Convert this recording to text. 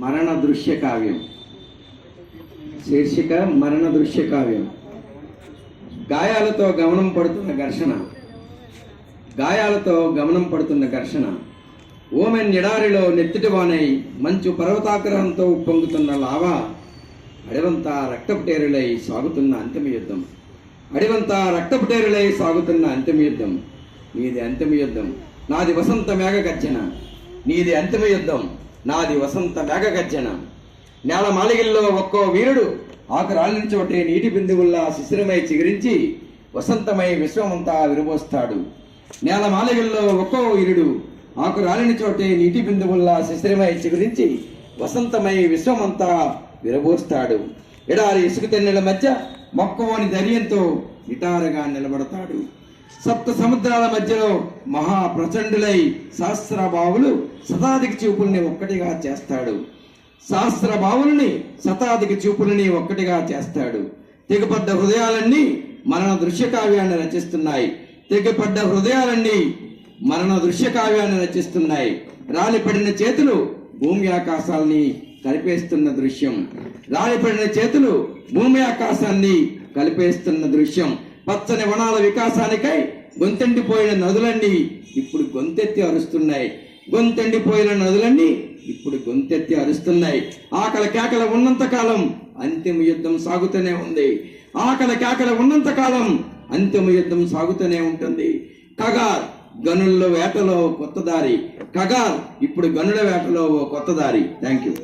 మరణ దృశ్య కావ్యం. శీర్షిక మరణ దృశ్య కావ్యం. గాయాలతో గమనం పడుతున్న ఘర్షణ. గాయాలతో గమనం పడుతున్న ఘర్షణ. ఓమెన్ ఎడారిలో నెత్తిటి వానై మంచు పర్వతాగ్రహంతో ఉప్పొంగుతున్న లావా అడవంతా రక్తపుటేరులై సాగుతున్న అంతిమ యుద్ధం అడివంతా రక్తపుటేరులై సాగుతున్న అంతిమ యుద్ధం నీది అంతిమ యుద్ధం నాది వసంత మేఘ గర్జన నీది అంతిమ యుద్ధం నాది వసంత మేఘగర్జన. నేల మాలిగిల్లో ఒక్కో వీరుడు ఆకు చోటే నీటి బిందువుల్లా శిశిరమై చిగురించి వసంతమై విశ్వమంతా విరబోస్తాడు నేల మాలిగిల్లో ఒక్కో వీరుడు ఆకురాలిన చోటే నీటి బిందువుల్లా శిశిరమై చిగురించి వసంతమై విశ్వమంతా విరబోస్తాడు. ఎడారి ఇసుక తెన్నెల మధ్య మొక్కవోని ధైర్యంతో నిటారుగా నిలబడతాడు. సప్త సముద్రాల మధ్యలో మహా ప్రచండులై సహస్రబావులు శతాధిక చూపుల్ని ఒక్కటిగా చేస్తాడు. సహస్రబావుల్ని శతాధిక చూపులని ఒక్కటిగా చేస్తాడు. తెగపడ్డ హృదయాలన్నీ మరణ దృశ్య కావ్యాన్ని రచిస్తున్నాయి. తెగపడ్డ హృదయాలన్నీ మరణ దృశ్య కావ్యాన్ని రచిస్తున్నాయి. రాలిపడిన చేతులు భూమి ఆకాశాల్ని కలిపేస్తున్న దృశ్యం. రాలిపడిన చేతులు భూమి ఆకాశాన్ని కలిపేస్తున్న దృశ్యం. పచ్చని వనాల వికాసానికై గొంతెండిపోయిన నదులన్నీ ఇప్పుడు గొంతెత్తి అరుస్తున్నాయి. గొంతెండిపోయిన నదులన్నీ ఇప్పుడు గొంతెత్తి అరుస్తున్నాయి. ఆకలి కేకల ఉన్నంత కాలం అంతిమ యుద్ధం సాగుతూనే ఉంది. ఆకలి కేకల ఉన్నంత కాలం అంతిమ యుద్ధం సాగుతూనే ఉంటుంది. కగార్ గనుల్లో వేటలో కొత్త దారి. కగార్ ఇప్పుడు గనుల వేటలో ఓ కొత్త దారి. Thank you